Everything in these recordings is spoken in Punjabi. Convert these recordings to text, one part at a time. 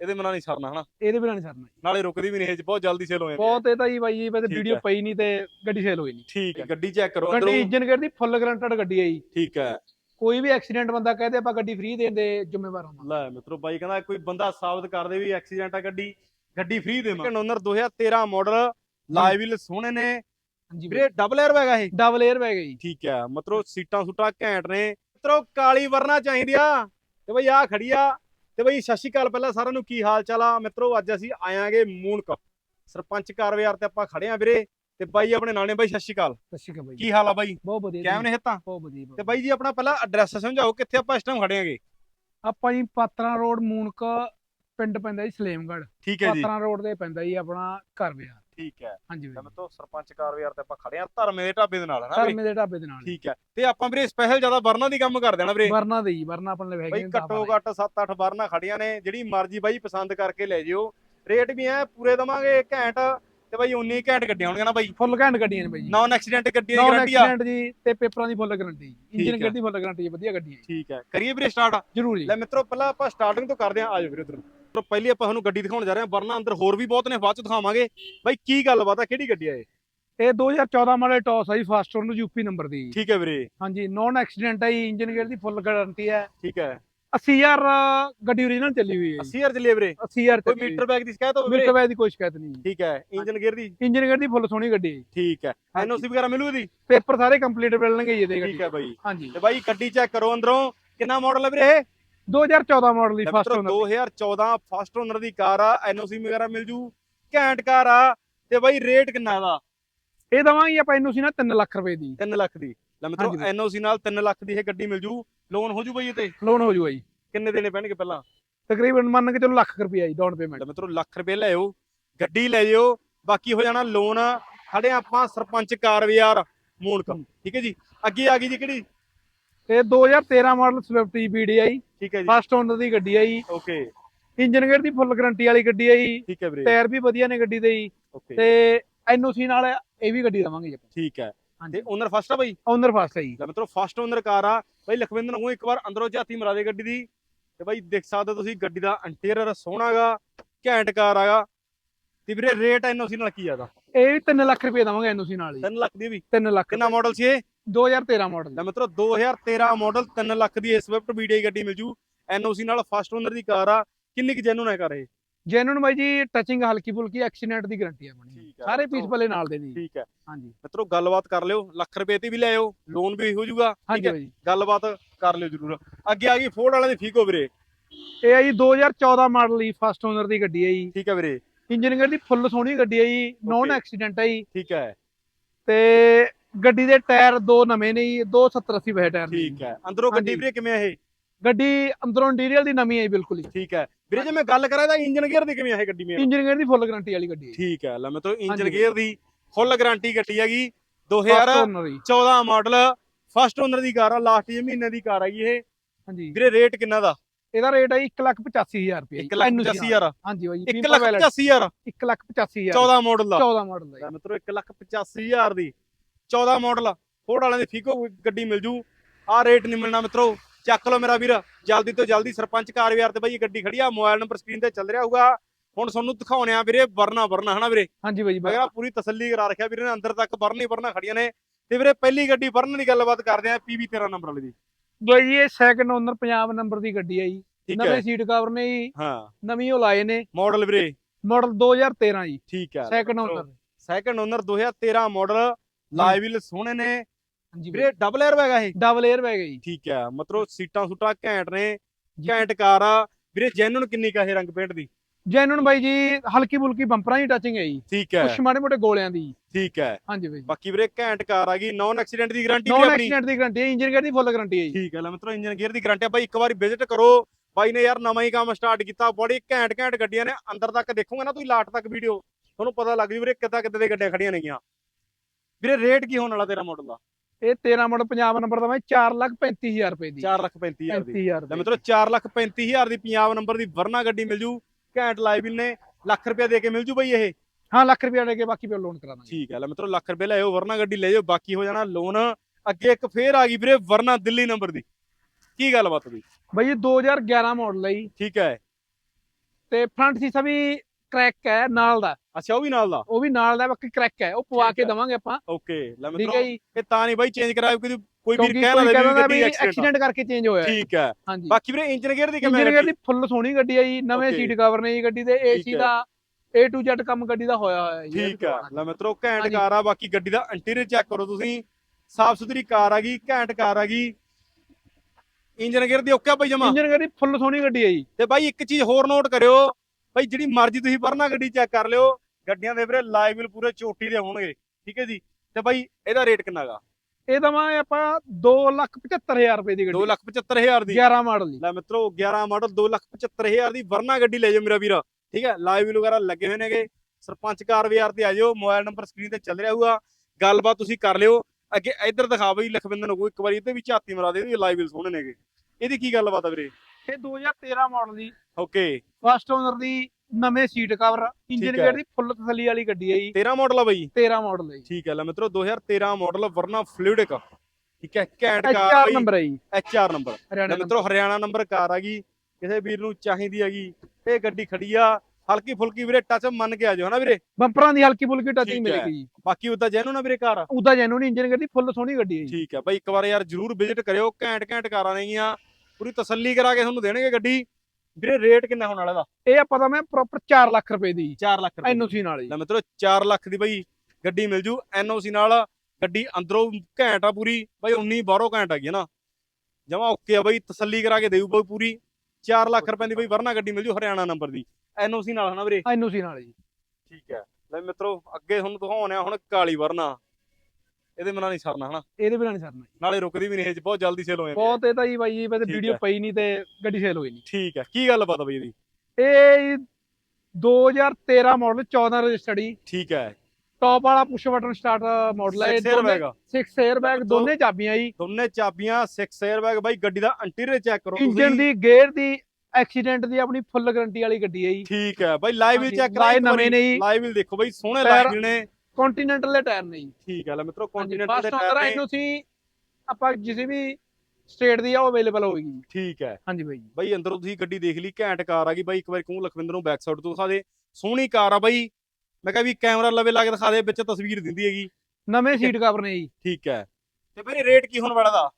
ਇਹਦੇ ਬਿਨਾਂ ਨਹੀਂ ਸਰਨਾ ਹਨਾ? ਇਹਦੇ ਬਿਨਾਂ ਨਹੀਂ ਸਰਨਾ ਜੀ। ਨਾਲੇ ਰੁਕਦੀ ਵੀ ਨਹੀਂ ਇਹ 'ਚ ਬਹੁਤ ਜਲਦੀ ਸੇਲ ਹੋ ਜਾਂਦੀ ਹੈ। ਬਹੁਤ ਇਹ ਤਾਂ ਜੀ ਬਾਈ ਜੀ ਬਸ ਠੀਕ ਵੀਡੀਓ ਹੈ। ਪਈ ਨਹੀਂ ਤੇ ਗੱਡੀ ਸੇਲ ਹੋਈ ਨਹੀਂ। ਠੀਕ ਹੈ ਗੱਡੀ ਚੈੱਕ ਕਰੋ ਗੱਡੀ ਅੰਦਰੋਂ। ਇੰਜਨ ਗੇਅਰ ਦੀ ਫੁੱਲ ਗਰੰਟਡ ਗੱਡੀ ਹੈ ਜੀ। ਠੀਕ ਹੈ। ਕੋਈ ਵੀ ਐਕਸੀਡੈਂਟ ਬੰਦਾ ਕਹਦੇ ਆਪਾਂ ਗੱਡੀ ਫ੍ਰੀ ਦੇਣ ਦੇ ਜ਼ਿੰਮੇਵਾਰ ਹਾਂ ਲੈ ਮਿੱਤਰੋ ਬਾਈ ਕਹਿੰਦਾ ਕੋਈ ਬੰਦਾ ਸਾਬਤ ਕਰ ਦੇ ਵੀ ਐਕਸੀਡੈਂਟ ਆ ਗੱਡੀ ਗੱਡੀ ਫ੍ਰੀ ਦੇਵਾਂ। ਓਨਰ 2013 ਮਾਡਲ ਲਾਈਵ ਵੀਲ ਸੋਹਣੇ ਨੇ। ਹਾਂਜੀ ਵੀਰੇ ਡਬਲ 에ਅਰ ਬੈਗ ਆ ਇਹ। ਡਬਲ 에ਅਰ ਬੈਗ ਹੈ ਜੀ। ਠੀਕ ਹੈ ਮਤਲਬ ਸੀਟਾਂ ਸੂਟਾਂ ਘੈਂਟ ਨੇ। ਮਿੱਤਰੋ ਕਾਲੀ ਵਰਨਾ ਚਾਹੀਦੀ ਆ ਤੇ ਬਈ ਆ ਖੜੀ ਆ। ਤੇ ਬਈ ਸਤਿ ਸ਼੍ਰੀ ਅਕਾਲ ਪਹਿਲਾਂ ਸਾਰਿਆਂ ਨੂੰ ਕੀ ਹਾਲ ਚਾਲ ਆ? ਮਿੱਤਰੋ ਅੱਜ ਅਸੀਂ ਆਇਆਂਗੇ ਮੂਨਕ ਸਰਪੰਚ ਕਾਰਵਾਰ ਤੇ ਆਪਾਂ ਖੜੇ ਆ ਵੀਰੇ ਤੇ ਬਾਈ ਆਪਣੇ ਨਾਲੇ ਬਾਈ ਸਤਿ ਸ਼੍ਰੀ ਅਕਾਲ। ਸਤਿ ਸ਼੍ਰੀ ਅਕਾਲ ਬਾਈ। ਕੀ ਹਾਲ ਆ ਬਾਈ? ਬਹੁਤ ਵਧੀਆ ਕਿਵੇਂ ਨੇ ਹਿੱਤਾਂ? ਬਹੁਤ ਵਧੀਆ ਤੇ ਬਾਈ ਜੀ ਆਪਣਾ ਪਹਿਲਾਂ ਐਡਰੈਸ ਸਮਝਾਓ ਕਿੱਥੇ ਆਪਾਂ ਇਸ ਟਾਈਮ ਖੜੇ ਆਂਗੇ ਆਪਾਂ ਜੀ ਪਾਤਰਾ ਰੋਡ ਮੂਨਕ ਪਿੰਡ ਪੈਂਦਾ ਜੀ ਸਲੇਮਗੜ ਠੀਕ ਹੈ ਜੀ। ਪਾਤਰਾ ਰੋਡ ਤੇ ਪੈਂਦਾ ਜੀ ਆਪਣਾ ਘਰ ਵਿਆਹ ਠੀਕ ਹੈ। ਹਾਂਜੀ ਤਾਂ ਬਾਈ ਮਿੱਤਰੋ ਸਰਪੰਚ ਕਾਰਵਾਰ ਤੇ ਆਪਾਂ ਖੜੇ ਆ ਧਰਮੇ ਦੇ ਢਾਬੇ ਦੇ ਨਾਲ ਹੈ ਨਾ ਵੀਰੇ ਧਰਮੇ ਦੇ ਢਾਬੇ ਦੇ ਨਾਲ। ਠੀਕ ਹੈ। ਤੇ ਆਪਾਂ ਵੀਰੇ ਸਪੈਸ਼ਲ ਜ਼ਿਆਦਾ ਵਰਨਾ ਦੀ ਕੰਮ ਕਰ ਦੇਣਾ ਵੀਰੇ। ਵਰਨਾ ਦੇ ਜੀ ਵਰਨਾ ਆਪਣੇ ਲਈ ਬਈ ਹੈਗੇ ਨੇ ਘੱਟੋ ਘੱਟ 7-8 ਵਰਨਾ ਖੜੀਆਂ ਨੇ ਜਿਹੜੀ ਮਰਜ਼ੀ ਬਾਈ ਪਸੰਦ ਕਰਕੇ ਲੈ ਜਿਓ। ਰੇਟ ਵੀ ਐ ਪੂਰੇ ਦਵਾਂਗੇ ਘੈਂਟ। ਤੇ ਬਾਈ 19 ਘੈਂਟ ਗੱਡੀਆਂ ਹੋਣਗੀਆਂ ਨਾ ਬਾਈ। ਫੁੱਲ ਘੈਂਟ ਗੱਡੀਆਂ ਨੇ ਬਾਈ ਨਾਨ ਐਕਸੀਡੈਂਟ ਗੱਡੀਆਂ ਦੀ ਨੌਨ ਗਾਰੰਟੀ ਆ। ਐਕਸੀਡੈਂਟ ਜੀ ਤੇ ਪੇਪਰਾਂ ਦੀ ਫੁੱਲ ਗਾਰੰਟੀ ਇੰਜਨ ਦੀ ਫੁੱਲ ਗਾਰੰਟੀ ਵਧੀਆ ਗੱਡੀਆਂ ਠੀਕ ਹੈ। ਕਰੀਏ ਵੀਰੇ ਸਟਾਰਟ ਜ਼ਰੂਰ ਜੀ। ਲੈ ਮਿੱਤਰੋ ਪਹਿਲਾਂ ਆਪਾਂ ਸਟਾਰਟਿੰਗ ਤੋਂ ਕਰਦੇ ਆਂ ਆਜੋ ਵੀਰੇ ਉਧਰ ਤੋਂ ਪਹਿਲੀ ਆਪਾਂ ਤੁਹਾਨੂੰ ਗੱਡੀ ਦਿਖਾਉਣ ਜਾ ਰਹੇ ਹਾਂ। ਵਰਨਾ ਅੰਦਰ ਹੋਰ ਵੀ ਬਹੁਤ ਨੇ ਬਾਅਦ ਚ ਦਿਖਾਵਾਂਗੇ। ਬਾਈ ਕੀ ਗੱਲਬਾਤ ਆ? ਕਿਹੜੀ ਗੱਡੀ ਆ ਇਹ? ਇਹ 2014 ਮਾਡਲ ਟੌਸ ਹੈ ਜੀ ਫਸਟ ਓਨਰ ਯੂਪੀ ਨੰਬਰ ਦੀ। ਠੀਕ ਹੈ ਵੀਰੇ। ਹਾਂਜੀ ਨੌਨ ਐਕਸੀਡੈਂਟ ਹੈ ਜੀ ਇੰਜਨ ਗੇਅਰ ਦੀ ਫੁੱਲ ਗਾਰੰਟੀ ਹੈ ਠੀਕ ਹੈ। 80000 ਗੱਡੀ ਓਰੀਜਨਲ ਚੱਲੀ ਹੋਈ ਹੈ 80000 ਚੱਲੀਏ ਵੀਰੇ? 80000 ਕੋਈ ਮੀਟਰ ਬੈਗ ਦੀ ਸ਼ਿਕਾਇਤ ਹੋਵੇ ਮੀਟਰ ਵੈਸ ਦੀ ਕੋਈ ਸ਼ਿਕਾਇਤ ਨਹੀਂ ਠੀਕ ਹੈ। ਇੰਜਨ ਗੇਅਰ ਦੀ? ਇੰਜਨ ਗੇਅਰ ਦੀ ਫੁੱਲ ਸੋਹਣੀ ਗੱਡੀ ਹੈ ਠੀਕ ਹੈ। ਐਨਓਸੀ ਵਗੈਰਾ ਮਿਲੂ ਇਹਦੀ? ਪੇਪਰ ਸਾਰੇ ਕੰਪਲੀਟ ਮਿਲਣਗੇ ਇਹਦੇ ਗੱਡੀ ਠੀਕ ਹੈ ਬਾਈ। ਹਾਂਜੀ। ਤੇ ਬਾਈ ਗੱਡੀ ਚੈੱਕ ਕਰੋ ਅੰਦਰੋਂ। ਕਿੰਨਾ ਮਾਡਲ ਹੈ ਵੀਰੇ ਇਹ? 2014 ਮਾਡਲ ਦੀ ਫਸਟ ਓਨਰ 2014 ਫਸਟ ਓਨਰ ਦੀ ਕਾਰ ਆ ਐਨਓਸੀ ਵਗੈਰਾ ਮਿਲ ਜੂ ਘੈਂਟ ਕਾਰ ਆ ਤੇ ਬਾਈ ਰੇਟ ਕਿੰਨਾ ਦਾ? ਇਹ ਦਵਾਂਗੇ ਆਪਾਂ ਇਹਨੂੰ ਸੀ ਨਾ 3 ਲੱਖ ਰੁਪਏ ਦੀ। 3 ਲੱਖ ਦੀ। ਲੈ ਮਿੱਤਰੋ। ਐਨਓਸੀ ਨਾਲ 3 ਲੱਖ ਦੀ ਇਹ ਗੱਡੀ ਮਿਲ ਜੂ। ਲੋਨ ਹੋ ਜੂ ਬਾਈ ਇਹ ਤੇ ਲੋਨ ਹੋ ਜੂਗਾ ਜੀ ਕਿੰਨੇ ਦੇਣੇ ਪੈਣਗੇ ਪਹਿਲਾਂ? ਤਕਰੀਬਨ ਮੰਨ ਕੇ ਚਲੋ ਲੱਖ ਰੁਪਏ ਜੀ ਡਾਊਨ ਪੇਮੈਂਟ ਲੈ ਮਿੱਤਰੋ ਲੱਖ ਰੁਪਏ ਲੈ ਆਓ ਗੱਡੀ ਲੈ ਜਿਓ ਬਾਕੀ ਹੋ ਜਾਣਾ ਲੋਨ ਖੜੇ ਆਪਾਂ ਸਰਪੰਚ ਕਾਰ ਬਾਜ਼ਾਰ ਮੂਨਕ ਹੂੰ। ਠੀਕ ਹੈ ਜੀ? ਅੱਗੇ ਆ ਗਈ ਜੀ ਕਿਹੜੀ? ਇਹ 2013 ਮਾਡਲ ਸਵਿਫਟ ਵੀਡੀਆਈ ਠੀਕ ਹੈ ਜੀ। ਫਸਟ ਓਨਰ ਦੀ ਗੱਡੀ ਹੈ ਜੀ ਓਕੇ ਇੰਜਨ ਗੇਅਰ ਦੀ ਫੁੱਲ ਗਾਰੰਟੀ ਵਾਲੀ ਗੱਡੀ ਜੀ ਠੀਕ ਹੈ ਵੀਰੇ। ਟਾਇਰ ਵੀ ਵਧੀਆ ਨੇ ਗੱਡੀ ਦੇ ਜੀ ਤੇ ਐਨਓਸੀ ਨਾਲ ਇਹ ਵੀ ਗੱਡੀ ਦਵਾਂਗੇ ਜੀ ਠੀਕ ਹੈ। ਤੇ ਓਨਰ ਫਸਟ ਆ ਬਾਈ? ਓਨਰ ਫਸਟ ਹੈ ਜੀ। ਮਿੱਤਰੋ ਫਸਟ ਓਨਰ ਕਾਰ ਆ। ਬਾਈ ਲਖਵਿੰਦਰ ਨੂੰ ਇੱਕ ਵਾਰ ਅੰਦਰੋਂ ਝਾਤੀ ਮਰਾ ਦੇ ਗੱਡੀ ਦੀ। ਤੇ ਬਾਈ ਦੇਖ ਸਕਦੇ ਹੋ ਤੁਸੀਂ ਗੱਡੀ ਦਾ ਇੰਟੀਰੀਅਰ ਸੋਹਣਾਗਾ ਘੈਂਟ ਕਾਰ ਆਗਾ ਤੇ ਵੀਰੇ ਰੇਟ ਐਨਓਸੀ ਨਾਲ ਕੀ ਆਦਾ ਇਹ ਵੀ 3 ਲੱਖ ਰੁਪਏ ਦਵਾਂਗੇ ਐਨਓਸੀ ਨਾਲ ਜੀ 3 ਲੱਖ ਦੀ ਵੀ? 3 ਲੱਖ। ਕਿੰਨਾ ਮਾਡਲ ਸੀ ਇਹ? 2013 ਮਾਡਲ ਲੈ ਮਿੱਤਰੋ 2013 ਮਾਡਲ 3 ਲੱਖ ਦੀ ਇਹ ਸਵਿਫਟ ਵੀਡੀਆਈ ਗੱਡੀ ਮਿਲ ਜੂ। ਐਨਓਸੀ ਨਾਲ ਫਸਟ ਓਨਰ ਦੀ ਕਾਰ ਆ। ਕਿੰਨੀ ਕੁ ਜੈਨੂਨ ਹੈ ਕਾਰ ਇਹ? ਜੈਨੂਨ ਬਾਈ ਜੀ ਟੱਚਿੰਗ ਹਲਕੀ ਫੁਲਕੀ ਐਕਸੀਡੈਂਟ ਦੀ ਗਾਰੰਟੀ ਆ ਬਣੀ ਹੈ ਸਾਰੇ ਪੀਸ ਭਲੇ ਨਾਲ ਦੇ ਨੇ। ਠੀਕ ਹੈ ਹਾਂਜੀ। ਮਿੱਤਰੋ ਗੱਲਬਾਤ ਕਰ ਲਿਓ। ਲੱਖ ਰੁਪਏ ਤੇ ਵੀ ਲੈ ਆਓ ਲੋਨ ਵੀ ਹੋ ਜੂਗਾ। ਠੀਕ ਹੈ ਗੱਲਬਾਤ ਕਰ ਲਿਓ ਜਰੂਰ। ਅੱਗੇ ਆ ਗਈ ਫੋਰਡ ਵਾਲਿਆਂ ਦੀ ਫੀਕੋ ਵੀਰੇ। ਇਹ ਹੈ ਜੀ 2014 ਮਾਡਲ ਦੀ ਫਸਟ ਓਨਰ ਦੀ ਗੱਡੀ ਹੈ ਜੀ। ਠੀਕ ਹੈ ਵੀਰੇ। ਇੰਜਨ ਦੀ ਫੁੱਲ ਸੋਹਣੀ ਗੱਡੀ ਹੈ ਜੀ ਨੌਨ. ਐਕਸੀਡੈਂਟ ਹੈ ਜੀ। ਠੀਕ ਹੈ। ਤੇ ਗੱਡੀ ਦੇ ਟਾਇਰ ਦੋ ਨਵੇਂ ਨੇ ਜੀ ਦੋ 70 80 ਵਜੇ ਟਾਇਰ ਜੀ। ਠੀਕ ਹੈ। ਅੰਦਰੋਂ ਗੱਡੀ। ਵੀਰੇ ਕਿਵੇਂ ਇਹ? ਗੱਡੀ ਅੰਦਰੋਂ ਇੰਟੀਰੀਅਰ ਦੀ ਨਵੀਂ ਹੈ ਜੀ ਬਿਲਕੁਲ ਹੀ। ਠੀਕ ਹੈ। ਵੀਰੇ ਜੇ ਮੈਂ ਗੱਲ ਕਰਾਂ ਤਾਂ ਇੰਜਨ ਗੇਅਰ ਦੀ ਕਿਵੇਂ ਇਹ ਗੱਡੀ ਮੇਰੀ ਇੰਜਨ ਗੇਅਰ ਦੀ ਫੁੱਲ ਗਾਰੰਟੀ ਵਾਲੀ ਗੱਡੀ ਹੈ ਠੀਕ ਹੈ। ਲੈ ਮਤਲਬ ਇੰਜਨ। ਗੇਅਰ ਦੀ ਫੁੱਲ ਗਾਰੰਟੀ ਗੱਡੀ ਹੈਗੀ। ਫਸਟ 2014 ਓਨਰ ਜੀ। ਮਾਡਲ ਫਸਟ ਓਨਰ ਦੀ ਕਾਰ ਆ ਲਾਸਟ ਇਹ ਮਹੀਨੇ ਦੀ ਕਾਰ ਹੈਗੀ ਇਹ। ਹਾਂਜੀ। ਵੀਰੇ ਰੇਟ ਕਿੰਨਾ ਦਾ? ਇਹਦਾ ਰੇਟ ਹੈ 185000 ਰੁਪਏ 1 ਲੱਖ 85000 ਹਾਂਜੀ ਬਾਈ 1 ਲੱਖ 85000 185000 14 ਮਾਡਲ ਦਾ। 14 ਮਾਡਲ ਦਾ ਮਿੱਤਰੋ 1 ਲੱਖ 85000 ਦੀ। 14 ਮਾਡਲ ਫੋਰਡ ਵਾਲਿਆਂ ਦੀ ਫੀਕੋ ਗੱਡੀ ਮਿਲ ਜੂ। ਆ ਰੇਟ ਨਹੀਂ ਮਿਲਣਾ ਮਿੱਤਰੋ। ਚੱਕ ਲਓ ਮੇਰਾ ਵੀਰ ਜਲਦੀ ਤੋਂ ਜਲਦੀ ਸਰਪੰਚ ਕਾਰ ਬਾਜ਼ਾਰ ਤੇ ਬਾਈ ਇਹ ਗੱਡੀ ਖੜੀ ਆ ਮੋਬਾਈਲ ਨੰਬਰ ਸਕਰੀਨ ਤੇ ਚੱਲ ਰਿਹਾ ਹੋਊਗਾ। ਹੁਣ ਤੁਹਾਨੂੰ ਦਿਖਾਉਣੇ ਆ ਵੀਰੇ ਵਰਨਾ ਵਰਨਾ ਹਨਾ ਵੀਰੇ? ਹਾਂਜੀ ਬਾਈ ਮੈਂ ਪੂਰੀ ਤਸੱਲੀ ਕਰਾ ਰੱਖਿਆ ਵੀਰੇ ਨੇ ਅੰਦਰ ਤੱਕ ਵਰਨਾ ਵਰਨਾ ਖੜੀਆਂ ਨੇ। ਤੇ ਵੀਰੇ ਪਹਿਲੀ ਗੱਡੀ ਵਰਨ ਦੀ ਗੱਲਬਾਤ ਕਰਦੇ ਆ ਪੀਵੀ 13 ਨੰਬਰ ਵਾਲੀ ਦੀ। ਬਾਈ ਜੀ ਇਹ ਸੈਕੰਡ ਓਨਰ ਪੰਜਾਬ ਨੰਬਰ ਦੀ ਗੱਡੀ ਜੀ। ਹੈ ਨਵੇਂ ਸੀਟ ਕਵਰ ਨੇ ਜੀ। ਹਾਂ। ਨਵੀਂ ਉਹ ਲਾਏ ਨੇ। ਮਾਡਲ ਵੀਰੇ। ਮਾਡਲ 2013 ਜੀ। ਠੀਕ ਹੈ। Second. Owner second owner 2013 model live wheel ਸੋਹਣੇ ਨੇ। ਹਾਂਜੀ ਵੀਰੇ ਡਬਲ 에ਅਰ ਬੈਗ ਆ ਇਹ। ਡਬਲ 에ਅਰ ਬੈਗ ਜੀ। ਠੀਕ ਹੈ। ਮਤਲਬ ਸੀਟਾਂ ਸੂਟਾਂ ਘੈਂਟ ਨੇ। ਘੈਂਟ ਕਾਰ ਆ। ਵੀਰੇ ਜੈਨੂਨ ਕਿੰਨੀ ਕਾ ਇਹ ਰੰਗ ਪੇਂਟ ਦੀ? ਜੈਨੂਨ ਬਾਈ ਜੀ ਹਲਕੀ ਫੁਲਕੀ ਬੰਪਰਾਂ ਦੀ ਟੱਚਿੰਗ ਹੈ ਜੀ। ਠੀਕ ਹੈ। ਕੁਛ ਮਾੜੇ ਮੋਟੇ ਗੋਲਿਆਂ ਦੀ। ਠੀਕ ਹੈ। ਹਾਂਜੀ ਬਾਈ ਬਾਕੀ ਵੀਰੇ ਘੈਂਟ ਕਾਰ ਆ ਗਈ ਨੌਨ ਐਕਸੀਡੈਂਟ ਦੀ ਗਾਰੰਟੀ ਵੀ ਨੌਨ ਐਕਸੀਡੈਂਟ ਦੀ ਗਾਰੰਟੀ ਹੈ ਇੰਜਨ ਗੇਅਰ ਦੀ ਫੁੱਲ ਗਾਰੰਟੀ ਹੈ ਜੀ। ਠੀਕ ਹੈ ਲੈ ਮਿੱਤਰੋ ਇੰਜਨ ਗੇਅਰ ਦੀ ਗਾਰੰਟੀ ਆ। ਬਾਈ ਇੱਕ ਵਾਰੀ ਵਿਜ਼ਿਟ ਕਰੋ। ਬਾਈ ਨੇ ਯਾਰ ਨਵਾਂ ਹੀ ਕੰਮ ਸਟਾਰਟ ਕੀਤਾ। ਬੜੀ ਘੈਂਟ ਘੈਂਟ ਗੱਡੀਆਂ ਨੇ। ਅੰਦਰ ਤੱਕ ਦੇਖੋਗੇ ਨਾ ਤੁਸੀਂ ਲਾਟ ਤੱਕ ਵੀਡੀਓ ਤੁਹਾਨੂੰ ਪਤਾ ਲੱਗ ਜੂ ਵੀਰੇ ਕਿੱਦਾਂ ਕਿੱਦਾਂ ਦੇ ਗੱਡੀਆਂ ਖੜੀਆਂ ਨੇਗੀਆਂ। ਵੀਰੇ ਰੇਟ ਕੀ ਹੋਣ ਵਾਲਾ ਤੇਰਾ ਮਾਡਲ ਦਾ? ਇਹ 13 ਮਾਡਲ ਪੰਜਾਬ ਨੰਬਰ ਦਾ ਮੈਂ 435000 ਰੁਪਏ ਦੀ। 4 ਲੱਖ 35000 ਦੀ। 35000 ਲੈ ਮਿੱਤਰੋ 4 ਲੱਖ 35000 ਦੀ ਪੰਜਾਬ ਨੰਬਰ ਦੀ ਵਰਨਾ ਗੱਡੀ ਮਿਲ ਜੂ। ਘੈਂਟ ਲਾਈਵ ਨੇ ਲੱਖ ਰੁਪਏ ਦੇ ਕੇ ਮਿਲ ਜੂ ਬਈ ਇਹ। ਹਾਂ ਲੱਖ ਰੁਪਏ ਦੇ ਕੇ ਬਾਕੀ ਪੇ ਲੋਨ ਕਰਾ ਦਾਂਗੇ। ਠੀਕ ਹੈ ਲੈ ਮਿੱਤਰੋ ਲੱਖ ਰੁਪਏ ਲੈ ਆਓ ਵਰਨਾ ਗੱਡੀ ਲੈ ਜਾਓ ਬਾਕੀ ਹੋ ਜਾਣਾ ਲੋਨ ਅੱਗੇ ਇੱਕ ਫੇਰ ਆ ਗਈ ਵੀਰੇ ਵਰਨਾ ਦਿੱਲੀ ਨੰਬਰ ਦੀ। ਕੀ ਗੱਲਬਾਤ ਹੋਈ? ਬਾਈ ਇਹ 2011 ਮਾਡਲ ਹੈ ਜੀ। ਠੀਕ ਹੈ ਤੇ ਫਰੰਟ ਸੀਸਾ ਵੀ ਕਰੈਕ ਹੈ ਨਾਲ ਦਾ। ਅੱਛਾ ਉਹ ਵੀ ਨਾਲ ਦਾ? ਉਹ ਵੀ ਨਾਲ ਦਾ ਬਾਕੀ ਕਰੈਕ ਹੈ। ਉਹ ਪਵਾ ਕੇ। ਦਵਾਂਗੇ ਆਪਾਂ। ਓਕੇ ਲੈ ਮਿੱਤਰੋ ਇਹ ਤਾਂ ਨਹੀਂ ਬਾਈ ਚੇਂਜ ਕਰਾਇਆ ਕਿਉਂਕਿ ਕੋਈ ਵੀਰ ਕਹਿ ਦੇ ਕਹਿੰਦਾ ਵੀ ਐਕਸੀਡੈਂਟ ਕਰਕੇ ਚੇਂਜ ਹੋਇਆ। ਠੀਕ ਹੈ। ਬਾਕੀ ਵੀਰੇ ਇੰਜਨ ਗੇਅਰ ਦੀ ਕਿਵੇਂ ਇੰਜਨ ਹੈ ਦੀ ਫੁੱਲ ਸੋਹਣੀ ਗੱਡੀ ਹੈ ਜੀ ਨਵੇਂ. ਸੀਟ ਕਵਰ ਨੇ ਜੀ ਗੱਡੀ ਦੇ ਏਸੀ। ਦਾ A to Z ਕੰਮ ਗੱਡੀ ਦਾ ਹੋਇਆ ਹੋਇਆ ਜੀ ਠੀਕ ਹੈ। ਲੈ ਮਿੱਤਰੋ ਘੈਂਟ। ਕਾਰ ਆ ਬਾਕੀ ਗੱਡੀ ਦਾ ਇੰਟੀਰੀਅਰ ਚੈੱਕ ਕਰੋ ਤੁਸੀਂ। ਸਾਫ਼ ਸੁਥਰੀ ਕਾਰ ਆ ਗਈ ਘੈਂਟ ਕਾਰ ਆ ਗਈ। ਇੰਜਨ ਗੇਅਰ ਦੀ ਓਕੇ ਆ ਬਾਈ ਜਮਾ? ਇੰਜਨ ਗੱਡੀ ਫੁੱਲ ਸੋਹਣੀ ਗੱਡੀ ਹੈ ਜੀ। ਤੇ ਬਾਈ ਇੱਕ ਚੀਜ਼ ਹੋਰ ਨੋਟ ਕਰਿਓ ਬਾਈ ਜਿਹੜੀ ਮਰਜ਼ੀ ਤੁਸੀਂ ਵਰਨਾ ਗੱਡੀ ਚੈੱਕ ਕਰ ਲਿਓ ਗੱਡੀਆਂ ਦੇ ਵੀਰੇ ਲਾਈਵ ਪੂਰੇ ਚੋਟੀ ਦੇ ਹੋਣਗੇ ਠੀਕ ਹੈ ਜੀ? ਤੇ ਬਾਈ ਇਹਦਾ ਰੇਟ ਕਿੰਨਾਗਾ ਇਹ ਦਵਾਂਗੇ ਆਪਾਂ 275000 ਰੁਪਏ ਦੀ ਗੱਡੀ। 275000 ਦੀ? 11 ਮਾਡਲ ਲੈ ਮਿੱਤਰੋ 11 ਮਾਡਲ 275000 ਦੀ ਵਰਨਾ ਗੱਡੀ ਲੈ ਜਾਓ ਮੇਰਾ ਵੀਰ ਠੀਕ ਹੈ? ਲਾਈਵ ਵਗੈਰਾ ਲੱਗੇ ਹੋਏ ਨੇਗੇ। ਸਰਪੰਚ ਕਾਰ ਬਾਜ਼ਾਰ ਤੇ ਆ ਜਾਓ ਮੋਬਾਈਲ ਨੰਬਰ ਸਕਰੀਨ ਤੇ ਚੱਲ ਰਿਹਾ ਹੋਊਗਾ। ਗੱਲਬਾਤ ਤੁਸੀਂ ਕਰ ਲਿਓ। ਅੱਗੇ ਇੱਧਰ ਦਿਖਾ ਬਈ ਲਖਵਿੰਦਰ ਨੂੰ ਕੋਈ ਇੱਕ ਵਾਰੀ ਇੱਥੇ ਵੀ ਝਾਤੀ ਮਰਾ ਦੇ ਲਾਈਵ ਬਿਲ ਸੋਹਣੇ ਨੇਗੇ। ਇਹਦੀ ਕੀ ਗੱਲਬਾਤ ਆ ਵੀਰੇ? ਇਹ 2013 ਮਾਡਲ ਦੀ ਓਕੇ ਫਸਟ ਓਨਰ ਦੀ ਨਵੇਂ ਸੀਟ ਕਵਰ ਇੰਜਨ। ਗੇਅਰ ਦੀ ਫੁੱਲ ਤਸੱਲੀ ਵਾਲੀ ਗੱਡੀ ਹੈ ਜੀ। 13 ਮਾਡਲ ਆ ਬਾਈ। 13 ਮਾਡਲ ਹੈ ਜੀ। ਠੀਕ ਹੈ ਲੈ ਮਿੱਤਰੋ 2013 ਮਾਡਲ ਵਰਨਾ ਫਲੂਇਡਿਕ ਠੀਕ ਹੈ ਘੈਂਟ ਕਾਰ ਬਈ। ਨੰਬਰ ਹੈ ਜੀ। HR ਨੰਬਰ ਲੈ ਮਿੱਤਰੋ ਹਰਿਆਣਾ ਨੰਬਰ ਕਾਰ ਆ ਗਈ ਕਿਸੇ ਵੀਰ ਨੂੰ ਚਾਹੀਦੀ ਹੈਗੀ। ਇਹ ਗੱਡੀ ਖੜੀ ਆ। ਹਲਕੀ ਫੁਲਕੀ ਵੀਰੇ ਟੱਚ ਮੰਨ ਕੇ ਆ ਜਾਓ ਹਨਾ ਵੀਰੇ? ਬੰਪਰਾਂ ਦੀ ਹਲਕੀ ਫੁਲਕੀ ਟੱਚਿੰਗ ਹੈ। ਮਿਲੇਗੀ ਜੀ। ਬਾਕੀ ਉਹਦਾ ਜੈਨੂਨ ਆ ਵੀਰੇ ਕਾਰ ਆ ਉਹਦਾ ਜੈਨੂਨ ਇੰਜਨ ਦੀ ਫੁੱਲ ਸੋਹਣੀ ਗੱਡੀ ਹੈ ਜੀ। ਠੀਕ ਹੈ ਬਾਈ ਇੱਕ ਵਾਰ ਯਾਰ ਜਰੂਰ ਵਿਜ਼ਿਟ ਕਰਿਓ। ਘੈਂਟ ਘੈਂਟ ਕਾਰਾਂ ਨੇਗੀਆਂ। ਪੂਰੀ ਤਸੱਲੀ ਕਰਾ ਕੇ ਤੁਹਾਨੂੰ ਦੇਣਗੇ ਗੱਡੀ। ਵੀਰੇ ਰੇਟ ਕਿੰਨਾ ਹੋਣ ਵਾਲਾ ਦਾ? ਇਹ ਆਪਾਂ ਤਾਂ ਮੈਂ ਪ੍ਰੋਪਰ 4 ਲੱਖ ਰੁਪਏ ਦੀ। 4 ਲੱਖ ਰੁਪਏ ਐਨਓਸੀ ਨਾਲ ਜੀ ਲੈ ਮਿੱਤਰੋ 4 ਲੱਖ ਦੀ ਬਾਈ ਗੱਡੀ ਮਿਲ ਜੂ। ਐਨਓਸੀ ਨਾਲ ਗੱਡੀ ਅੰਦਰੋਂ ਘੈਂਟ ਆ ਪੂਰੀ। ਬਾਈ 19 ਬਾਹਰੋਂ ਘੈਂਟ ਆ ਨਾ। ਜਮਾ ਓਕੇ ਆ ਬਾਈ ਤਸੱਲੀ ਕਰਾ ਕੇ ਦੇਊ ਬਾਈ ਪੂਰੀ। 4 ਲੱਖ ਰੁਪਏ ਦੀ ਬਾਈ ਵਰਨਾ ਗੱਡੀ ਮਿਲ ਜੂ ਹਰਿਆਣਾ ਨੰਬਰ ਦੀ। ਐਨਓਸੀ ਨਾਲ ਹਨਾ ਵੀਰੇ? ਐਨਓਸੀ ਨਾਲ ਜੀ ਠੀਕ ਹੈ। ਲੈ ਮਿੱਤਰੋ ਅੱਗੇ ਤੁਹਾਨੂੰ ਦਿਖਾਉਣੇ ਆ ਹੁਣ ਕਾਲੀ ਵਰਨਾ। ਇਹਦੇ ਬਿਨਾਂ ਨਹੀਂ ਸਰਨਾ ਹਨਾ? ਇਹਦੇ ਬਿਨਾਂ ਨਹੀਂ ਸਰਨਾ ਜੀ। ਨਾਲੇ ਰੁਕਦੀ ਵੀ ਨਹੀਂ ਇਹ ਚ ਬਹੁਤ ਜਲਦੀ ਸੇਲ ਹੋ ਜਾਂਦੀ ਬਹੁਤ ਇਹ ਤਾਂ ਜੀ ਬਾਈ ਜੀ ਮੈਂ ਤੇ ਵੀਡੀਓ ਪਈ ਨਹੀਂ ਤੇ ਗੱਡੀ ਸੇਲ ਹੋਈ ਨਹੀਂ। ਠੀਕ ਹੈ। ਕੀ ਗੱਲ ਪਤਾ ਬਈ ਇਹਦੀ? ਇਹ 2013 ਮਾਡਲ 14 ਰਜਿਸਟਰਡ ਜੀ। ਠੀਕ ਹੈ। ਟੌਪ ਵਾਲਾ ਪੁਸ਼ ਬਟਨ ਸਟਾਰਟ ਮਾਡਲ ਹੈ 6 에ਅਰ ਬੈਗ 6 에ਅਰ ਬੈਗ ਦੋਨੇ ਚਾਬੀਆਂ ਜੀ। ਦੋਨੇ ਚਾਬੀਆਂ 6 에ਅਰ ਬੈਗ ਬਾਈ ਗੱਡੀ ਦਾ ਇੰਟੀਰੀਅਰ ਚੈੱਕ ਕਰੋ ਇੰਜਨ ਦੀ ਗੇਅਰ ਦੀ ਐਕਸੀਡੈਂਟ ਦੀ ਆਪਣੀ ਫੁੱਲ ਗਾਰੰਟੀ ਵਾਲੀ ਗੱਡੀ ਹੈ ਜੀ। ਠੀਕ ਹੈ। ਬਾਈ ਲਾਈਵ ਵੀ ਚੈੱਕ ਕਰਾਈ ਨਵੇਂ ਨੇ ਜੀ। ਲਾਈਵ ਵੀ ਦੇਖੋ ਬਾਈ ਸੋਹਣੇ ਲਾਈਵ ਨੇ। ਕੰਟੀਨੈਂਟਲ ਦੇ ਟਾਇਰ ਨੇ ਜੀ। ਠੀਕ ਹੈ ਲੈ ਮਿੱਤਰੋ ਕੰਟੀਨੈਂਟਲ ਦੇ ਟਾਇਰ ਨੇ। ਐਨਓਸੀ ਆਪਾਂ ਜਿਸੇ ਵੀ ਸਟੇਟ ਦੀ ਆ ਉਹ ਅਵੇਲੇਬਲ ਹੋਏਗੀ। ਠੀਕ ਹੈ। ਹਾਂਜੀ ਬਾਈ ਬਾਈ ਅੰਦਰੋਂ ਤੁਸੀਂ ਗੱਡੀ ਦੇਖ ਲਈ ਘੈਂਟ ਕਾਰ ਆ ਗਈ ਬਾਈ ਇੱਕ ਵਾਰੀ ਕਹੂੰ ਲਖਵਿੰਦਰ ਨੂੰ ਬੈਕ ਸਾਈਡ ਤੋਂ ਦਿਖਾ ਦੇ। ਸੋਹਣੀ ਕਾਰ ਆ ਬਾਈ। ਮੈਂ ਕਿਹਾ ਵੀ ਕੈਮਰਾ ਲਵੇ ਲਾ ਕੇ ਦਿਖਾ ਦੇ ਵਿੱਚ ਤਸਵੀਰ ਦਿੰਦੀ ਹੈਗੀ। ਨਵੇਂ ਸੀਟ ਕਵਰ ਨੇ ਜੀ। ਠੀਕ ਹੈ। ਤੇ ਵੀਰੇ ਰੇਟ ਕੀ ਹੋਣ ਵਾਲਾ ਦਾ?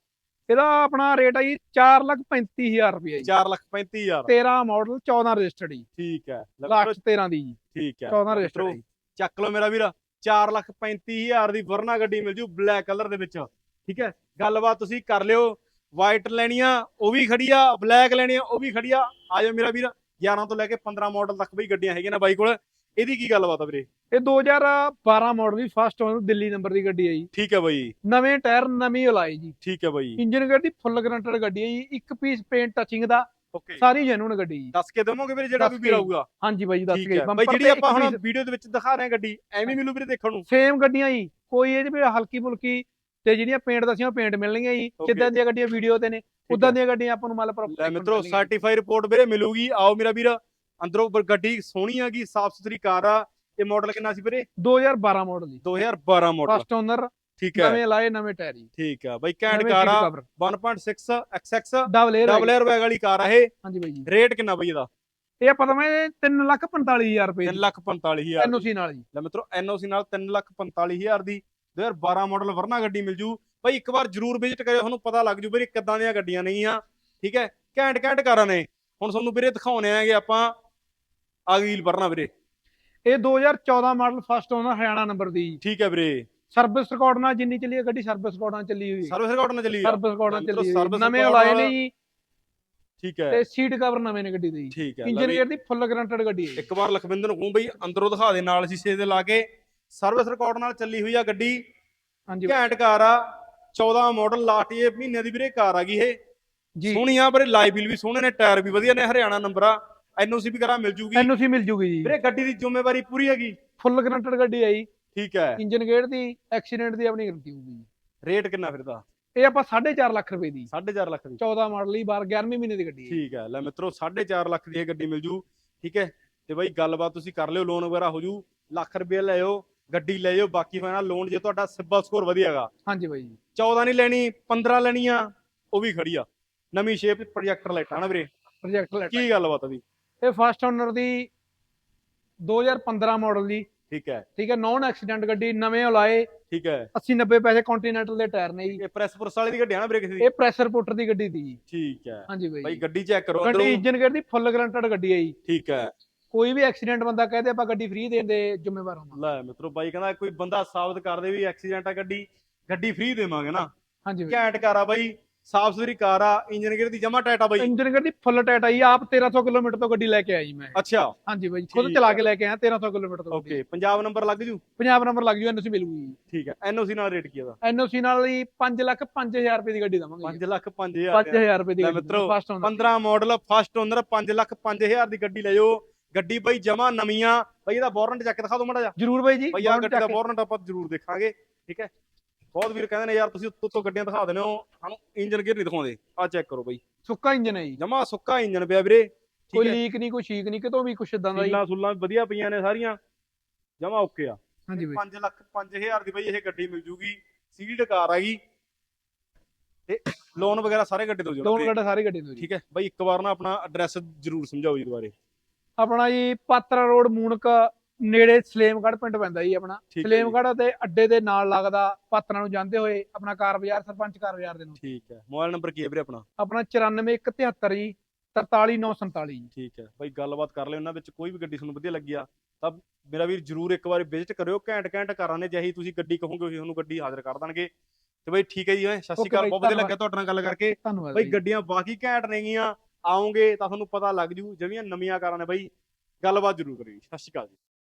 ਇਹਦਾ ਆਪਣਾ ਰੇਟ ਹੈ ਜੀ 435000 ਰੁਪਏ ਜੀ। 4 ਲੱਖ 35000 13 ਮਾਡਲ 14 ਰਜਿਸਟਰਡ ਜੀ। ਠੀਕ ਹੈ। ਲੈ ਮਿੱਤਰੋ, ਲਾਸਟ 13 ਦੀ ਜੀ। ਠੀਕ ਹੈ। 14 ਮਿੱਤਰੋ, ਰਜਿਸਟਰਡ ਚੱਕ ਲਓ ਮੇਰਾ ਵੀਰ। 4 ਲੱਖ 35000 ਦੀ ਵਰਨਾ ਗੱਡੀ ਮਿਲ ਜੂ ਬਲੈਕ ਕਲਰ ਦੇ ਵਿੱਚ। ਠੀਕ ਹੈ? ਗੱਲਬਾਤ ਤੁਸੀਂ ਕਰ ਲਿਓ। ਵਾਈਟ ਲੈਣੀ ਆ ਉਹ ਵੀ ਖੜੀ ਆ ਬਲੈਕ ਲੈਣੀ ਆ ਉਹ ਵੀ ਖੜੀ ਆ ਆ ਜਾਓ ਮੇਰਾ ਵੀਰ 11 ਤੋਂ ਲੈ ਕੇ 15 ਮਾਡਲ ਤੱਕ ਬਈ ਗੱਡੀਆਂ ਹੈਗੀਆਂ ਨੇ ਬਾਈ ਕੋਲ। ਇਹਦੀ ਕੀ ਗੱਲਬਾਤ ਆ ਵੀਰੇ? ਇਹ 2012 ਮਾਡਲ ਦੀ ਫਸਟ ਓਨਰ ਦਿੱਲੀ ਨੰਬਰ ਦੀ ਗੱਡੀ ਹੈ ਜੀ ਠੀਕ ਹੈ ਬਾਈ। ਨਵੇਂ ਟਾਇਰ ਨਵੀਂ ਅਲਾਈ ਜੀ। ਠੀਕ ਹੈ ਬਾਈ। ਇੰਜਨ ਦੀ ਫੁੱਲ ਗਰੰਟਡ ਗੱਡੀ ਹੈ ਜੀ। ਇੱਕ ਪੀਸ ਪੇਂਟ ਟੱਚਿੰਗ ਦਾ ਓਕੇ ਸਾਰੀ ਜੈਨੂਨ ਗੱਡੀ ਜੀ। ਦੱਸ ਕੇ ਦੇਵੋਗੇ ਵੀਰੇ ਜਿਹੜਾ ਦੱਸ ਵੀ ਵੀਰ ਕੇ। ਆਊਗਾ ਹਾਂਜੀ ਬਾਈ ਦੱਸ ਠੀਕ ਗਏ ਹੈ। ਬਾਈ ਜਿਹੜੀ ਆਪਾਂ ਹੁਣ ਵੀਡੀਓ ਦੇ ਵਿੱਚ ਦਿਖਾ ਰਹੇ ਹਾਂ ਗੱਡੀ ਐਵੇਂ ਮਿਲੂ ਵੀਰੇ ਦੇਖਣ ਨੂੰ। ਸੇਮ ਗੱਡੀਆਂ ਜੀ। ਕੋਈ ਇਹਦੇ ਵਿੱਚ ਹਲਕੀ ਫੁਲਕੀ ਤੇ ਜਿਹੜੀਆਂ ਪੇਂਟ ਦਸੀਆਂ ਪੇਂਟ ਮਿਲਣਗੀਆਂ ਜੀ. ਜਿੱਦਾਂ ਦੀਆਂ ਗੱਡੀਆਂ ਵੀਡੀਓ ਤੇ ਨੇ ਉਦਾਂ ਦੀਆਂ ਗੱਡੀਆਂ ਆਪਾਂ ਨੂੰ ਮਤਲਬ ਪ੍ਰੋਪਰ ਲੈ ਮਿੱਤਰੋ ਸਰਟੀਫਾਈ ਰਿਪੋਰਟ ਵੀਰੇ ਮਿਲੂਗੀ। ਆਓ ਮੇਰਾ ਵੀਰ ਅੰਦਰੋਂ ਗੱਡੀ ਸੋਹਣੀ ਹੈਗੀ ਸਾਫ਼ ਸੁਥਰੀ ਕਾਰ ਆ। ਇਹ ਮਾਡਲ ਕਿੰਨਾ ਸੀ ਵੀਰੇ? 2012 ਮਾਡਲ ਦੀ 2012 ਮਾਡਲ ਫਸਟ ਓਨਰ ਠੀਕ ਹੈ। ਨਵੇਂ ਲਾਏ ਨਵੇਂ ਟਾਇਰ ਜੀ ਠੀਕ ਆ। ਬਾਈ ਨਵੇਂ ਕਾਰ ਆ seat cover, 1.6 XX double air double air bag ਵਾਲੀ ਕਾਰ ਆ ਇਹ। ਹਾਂਜੀ ਬਾਈ ਜੀ। ਰੇਟ ਕਿੰਨਾ ਬਈ ਇਹਦਾ? ਇਹ ਆਪਾਂ ਤਾਂ ਮੈਂ 345000 ਰੁਪਏ 3 ਲੱਖ 45000 ਐਨਓਸੀ ਨਾਲ ਜੀ। ਲੈ ਮਿੱਤਰੋ ਐਨਓਸੀ ਨਾਲ 3 ਲੱਖ 45000 ਦੀ। 2012 ਮਾਡਲ ਵਰਨਾ ਗੱਡੀ ਮਿਲ ਜੂ। ਬਾਈ ਇੱਕ ਵਾਰ ਜਰੂਰ ਵਿਜ਼ਿਟ ਕਰਿਓ ਤੁਹਾਨੂੰ ਪਤਾ ਲੱਗ ਜੂ ਵੀਰੇ ਕਿੱਦਾਂ ਦੀਆਂ ਗੱਡੀਆਂ ਨੇਗੀਆਂ। ਠੀਕ ਹੈ? ਘੈਂਟ ਘੈਂਟ ਕਾਰਾਂ ਨੇ। ਹੁਣ ਤੁਹਾਨੂੰ ਵੀਰੇ ਦਿਖਾਉਣੇ ਆਂਗੇ ਆਪਾਂ ਅਗੀਲ ਵਰਨਾ ਵੀਰੇ। ਇਹ 2014 model first owner Haryana number ਦੀ ਠੀਕ ਹੈ ਵੀਰੇ। ਸਰਵਿਸ ਰਿਕਾਰਡ ਨਾਲ ਜਿੰਨੀ ਚੱਲੀ ਹੈ ਗੱਡੀ ਸਰਵਿਸ ਰਿਕਾਰਡ ਨਾਲ ਚੱਲੀ ਹੋਈ ਹੈ। ਸਰਵਿਸ ਰਿਕਾਰਡ ਨਾਲ ਚੱਲੀ ਸਰਵਿਸ ਰਿਕਾਰਡ ਨਾਲ ਚੱਲੀ ਹੋਈ। ਨਵੇਂ ਲਾਏ ਨੇ ਜੀ। ਠੀਕ ਹੈ। ਤੇ ਸੀਟ ਕਵਰ ਨਵੇਂ ਨੇ ਗੱਡੀ ਦੇ। ਜੀ ਠੀਕ ਹੈ। ਲੈ ਇੰਜਨ ਗੇਅਰ ਦੀ ਫੁੱਲ ਗਰੰਟਡ ਗੱਡੀ ਹੈ ਇੱਕ ਵਾਰ ਲਖਵਿੰਦਰ ਨੂੰ ਕਹੂੰ ਬਈ ਅੰਦਰੋਂ ਦਿਖਾ ਦੇ ਨਾਲ ਸ਼ੀਸ਼ੇ ਦੇ ਲਾ ਕੇ। ਸਰਵਿਸ ਰਿਕਾਰਡ ਨਾਲ ਚੱਲੀ ਹੋਈ ਆ ਗੱਡੀ। ਹਾਂਜੀ। ਘੈਂਟ ਕਾਰ ਆ। 14 ਮਾਡਲ ਲਾਸਟ ਇਹ ਮਹੀਨੇ ਦੀ ਵੀਰੇ ਕਾਰ ਆ ਗਈ ਇਹ। ਜੀ। ਸੋਹਣੀ ਆ ਪਰ ਬਿਲ ਵੀ ਸੋਹਣੇ ਨੇ ਟਾਇਰ ਵੀ ਵਧੀਆ ਨੇ ਹਰਿਆਣਾ ਨੰਬਰ ਆ। ਐਨਓਸੀ ਵੀ ਕਰਾ ਮਿਲ ਜੂਗੀ। ਐਨਓਸੀ ਮਿਲ ਜੂਗੀ ਜੀ। ਵੀਰੇ ਗੱਡੀ ਦੀ ਜ਼ਿੰਮੇਵਾਰੀ ਪੂਰੀ ਹੈਗੀ। ਫੁੱਲ ਗਰੰਟਡ ਗੱਡੀ ਜੀ। ਠੀਕ ਹੈ। ਇੰਜਨ ਗੇਅਰ ਦੀ ਐਕਸੀਡੈਂਟ ਦੀ ਆਪਣੀ ਗਰੰਟੀ ਹੋਊਗੀ ਜੀ। ਰੇਟ ਕਿੰਨਾ ਫਿਰਦਾ ਇਹ ਆਪਾਂ 4.5 ਲੱਖ ਰੁਪਏ ਦੀ। 4.5 ਲੱਖ ਦੀ। 14 ਮਾਡਲ ਹੀ ਬਾਰ 11ਵੇਂ ਮਹੀਨੇ ਦੀ ਗੱਡੀ ਹੈ। ਠੀਕ ਹੈ। ਲੈ ਮਿੱਤਰੋ 4.5 ਲੱਖ ਦੀ ਇਹ ਗੱਡੀ ਮਿਲ ਜੂ। ਠੀਕ ਹੈ। ਤੇ ਬਾਈ ਗੱਲਬਾਤ ਤੁਸੀਂ ਕਰ ਲਿਓ ਲੋਨ ਵਗੈਰਾ ਹੋ ਜੂ। ਲੱਖ ਰੁਪਏ ਲਿਓ ਗੱਡੀ ਲੈ ਜਾਓ ਬਾਕੀ ਹੋਣਾ ਲੋਨ ਜੇ ਤੁਹਾਡਾ ਸਿਬਲ ਸਕੋਰ ਵਧੀਆਗਾ। ਹਾਂਜੀ ਬਾਈ ਜੀ। 14 ਨਹੀਂ ਲੈਣੀ 15 ਲੈਣੀ ਆ ਉਹ ਵੀ ਖੜੀ ਆ। ਨਵੀਂ ਸ਼ੇਪ ਪ੍ਰੋਜੈਕਟਰ ਲਾਈਟਾਂ ਨਾ ਵੀਰੇ। ਪ੍ਰੋਜੈਕਟ ਲੈਟ ਕੀ ਗੱਲਬਾਤ ਆ ਵੀ ਇਹ ਫਸਟ ਓਨਰ ਦੀ 2015 ਮਾਡਲ ਦੀ ਠੀਕ ਹੈ। ਠੀਕ ਹੈ ਨੌਨ ਐਕਸੀਡੈਂਟ ਗੱਡੀ ਨਵੇਂ ਲਾਏ ਠੀਕ ਹੈ। 80 90 ਪੈਸੇ ਕੰਟੀਨੈਂਟਲ ਦੇ ਟਾਇਰ ਨੇ ਜੀ। ਇਹ ਪ੍ਰੈਸ ਪੁਰਸ ਵਾਲੀ ਦੀ ਗੱਡੀ ਆ ਨਾ ਬ੍ਰੇਕ ਦੀ ਇਹ ਪ੍ਰੈਸ਼ਰ ਪੁੱਟਰ ਦੀ ਗੱਡੀ ਦੀ ਜੀ। ਠੀਕ ਹੈ। ਹਾਂਜੀ ਬਾਈ। ਬਾਈ। ਗੱਡੀ ਚੈੱਕ ਕਰੋ ਗੱਡੀ ਇੰਜਨ ਗੇਅਰ ਦੀ ਫੁੱਲ ਗਰੰਟਡ ਗੱਡੀ ਹੈ ਜੀ। ਠੀਕ ਹੈ। ਕੋਈ ਵੀ ਐਕਸੀਡੈਂਟ ਬੰਦਾ ਕਹਦੇ ਆਪਾਂ ਗੱਡੀ ਫ੍ਰੀ ਦੇਣ ਦੇ ਜ਼ਿੰਮੇਵਾਰ ਹੋਵਾਂਗੇ। ਲੈ ਮਿੱਤਰੋ ਬਾਈ ਕਹਿੰਦਾ ਕੋਈ ਬੰਦਾ ਸਾਬਤ ਕਰ ਦੇ ਵੀ ਐਕਸੀਡੈਂਟ ਆ ਗੱਡੀ ਗੱਡੀ ਫ੍ਰੀ ਦੇਵਾਂਗੇ ਨਾ। ਹਾਂਜੀ। ਬਾਈ। ਘੈਂਟ ਕਾਰ ਬਾਈ। ਸਾਫ਼ ਸੁਥਰੀ ਕਾਰ ਆ ਇੰਜਨ ਗੇਅਰ ਦੀ ਜਮਾ ਟਾਈਟ ਆ ਬਾਈ। ਇੰਜਨ ਗੇਅਰ ਦੀ ਫੁੱਲ ਟਾਈਟ ਆਈ ਆਪ 1300 ਕਿਲੋਮੀਟਰ ਤੋਂ ਗੱਡੀ ਲੈ ਕੇ ਆਈ ਮੈਂ। ਅੱਛਾ। ਹਾਂਜੀ ਬਾਈ ਖੁਦ ਚਲਾ। ਕੇ ਲੈ ਕੇ ਆਇਆ 1300 ਕਿਲੋਮੀਟਰ ਤੋਂ ਓਕੇ ਪੰਜਾਬ ਨੰਬਰ ਲੱਗ ਜੂ? ਪੰਜਾਬ ਨੰਬਰ ਲੱਗ ਜੂ ਐਨਓਸੀ ਮਿਲੂਗੀ ਠੀਕ ਹੈ ਐਨਓਸੀ ਨਾਲ ਰੇਟ ਕੀ ਇਹਦਾ? ਐਨਓਸੀ ਨਾਲ ਹੀ 5 ਲੱਖ 5000 ਰੁਪਏ ਦੀ ਗੱਡੀ ਦਵਾਂਗੇ 5 ਲੱਖ 5000 5000 ਰੁਪਏ ਦੀ ਮਿੱਤਰੋ, first owner 15 model first owner 5 lakh 5000 ਦੀ ਗੱਡੀ ਲੈ ਜਾਓ। ਗੱਡੀ ਬਾਈ ਜਮਾ ਨਵੀਆਂ ਬਾਈ ਇਹਦਾ ਵਾਰੰਟ ਚੱਕ ਦਿਖਾ ਦਿਓ ਮਾੜਾ ਜਿਹਾ। ਜਰੂਰ ਬਾਈ ਜੀ ਬਾਈ ਆ ਗੱਡੀ ਦਾ ਵਾਰੰਟ ਆਪਾਂ ਜ਼ਰੂਰ ਦੇਖਾਂਗੇ ਠੀਕ ਹੈ? ਬਹੁਤ ਵੀਰ ਕਹਿੰਦੇ ਨੇ ਯਾਰ ਤੁਸੀਂ ਉੱਤੋਂ ਉੱਤੋਂ ਗੱਡੀਆਂ ਦਿਖਾ ਦਿੰਦੇ ਹੋ। ਸਾਨੂੰ ਇੰਜਨ ਗੇਅਰ ਨਹੀਂ ਦਿਖਾਉਂਦੇ। ਆ ਚੈੱਕ ਕਰੋ ਬਾਈ। ਸੁੱਕਾ ਇੰਜਨ ਹੈ ਜੀ। ਜਮਾ ਸੁੱਕਾ ਇੰਜਨ ਪਿਆ ਵੀਰੇ। ਕੋਈ ਲੀਕ ਨਹੀਂ ਕੋਈ ਛੀਕ ਨਹੀਂ ਕਿਤੋਂ ਵੀ ਕੁਛ ਇਦਾਂ ਦਾ ਜੀ। ਸੀਲਾਂ ਸੁੱਲਾਂ ਵਧੀਆ ਪਈਆਂ ਨੇ ਸਾਰੀਆਂ। ਜਮਾ ਓਕੇ ਆ। ਹਾਂਜੀ ਬਾਈ। 5 ਲੱਖ 5000 ਦੀ ਬਾਈ ਇਹ ਗੱਡੀ ਮਿਲ ਜੂਗੀ। ਸੀਲਡ ਕਾਰ ਹੈਗੀ ਤੇ ਲੋਨ ਵਗੈਰਾ ਸਾਰੇ ਗੱਡੀ ਤੋਂ ਲੋਨ ਜੋੜ ਗੱਡਾ ਸਾਰੀ ਗੱਡੀ ਤੋਂ ਜੀ। ਠੀਕ ਹੈ। ਬਾਈ ਇੱਕ ਵਾਰ ਨਾ ਆਪਣਾ ਐਡਰੈਸ ਜ਼ਰੂਰ ਸਮਝਾਓ ਜੀ ਦੁਬਾਰੇ। ਆਪਣਾ ਜੀ ਪਾਤਰਾ ਰੋਡ ਮੂਨਕ ਨੇੜੇ ਸਲੇਮਗੜ੍ਹ ਪਿੰਡ ਪੈਂਦਾ ਜੀ ਆਪਣਾ। ਠੀਕ ਹੈ ਜੀ, ਸਲੇਮਗੜ੍ਹ ਦੇ ਅੱਡੇ ਦੇ ਨਾਲ ਲੱਗਦਾ ਪਾਤਰਾ ਨੂੰ ਜਾਂਦੇ ਹੋਏ ਆਪਣਾ ਕਾਰ ਬਾਜ਼ਾਰ ਸਰਪੰਚ ਕਾਰ ਬਾਜ਼ਾਰ ਦੇ ਨੂੰ ਠੀਕ ਹੈ। ਮੋਬਾਈਲ ਨੰਬਰ ਕੀ ਹੈ ਵੀਰੇ ਆਪਣਾ? ਆਪਣਾ 94173 ਜੀ 43947 ਜੀ। ਠੀਕ ਹੈ। ਬਾਈ ਗੱਲਬਾਤ ਕਰ ਲਿਓ ਉਹਨਾਂ ਵਿੱਚ ਕੋਈ ਵੀ ਗੱਡੀ ਤੁਹਾਨੂੰ ਵਧੀਆ ਲੱਗੀ ਆ ਤਾਂ ਮੇਰਾ ਵੀਰ ਜਰੂਰ ਇੱਕ ਵਾਰੀ ਵਿਜ਼ਿਟ ਕਰਿਓ ਘੈਂਟ ਘੈਂਟ ਕਾਰਾਂ ਨੇ ਜਿਹੀ ਤੁਸੀਂ ਗੱਡੀ ਕਹੋਗੇ ਉਹੀ ਤੁਹਾਨੂੰ ਗੱਡੀ ਹਾਜ਼ਰ ਕਰ ਦੇਣਗੇ। ਤੇ ਬਾਈ ਠੀਕ ਹੈ ਜੀ ਹੈਂ, ਸਤਿ ਸ਼੍ਰੀ Okay ਅਕਾਲ ਬਾਈ, ਬਹੁਤ ਵਧੀਆ ਧੰਨਵਾਦ। ਲੱਗਿਆ ਤੁਹਾਡੇ ਨਾਲ ਗੱਲ ਕਰਕੇ। ਧੰਨਵਾਦ ਬਾਈ ਜੀ। ਗੱਡੀਆਂ ਬਾਕੀ ਘੈਂਟ ਨੇਗੀਆਂ ਆਉਂਗੇ ਤਾਂ ਤੁਹਾਨੂੰ ਪਤਾ ਲੱਗ ਜੂ ਜਿਹੜੀਆਂ ਨਵੀਆਂ ਕਾਰਾਂ ਨੇ ਬਾਈ ਗੱਲਬਾਤ ਜਰੂਰ ਕਰਿਓ ਜੀ। ਸਤਿ ਸ਼੍ਰੀ ਅਕਾਲ ਜੀ।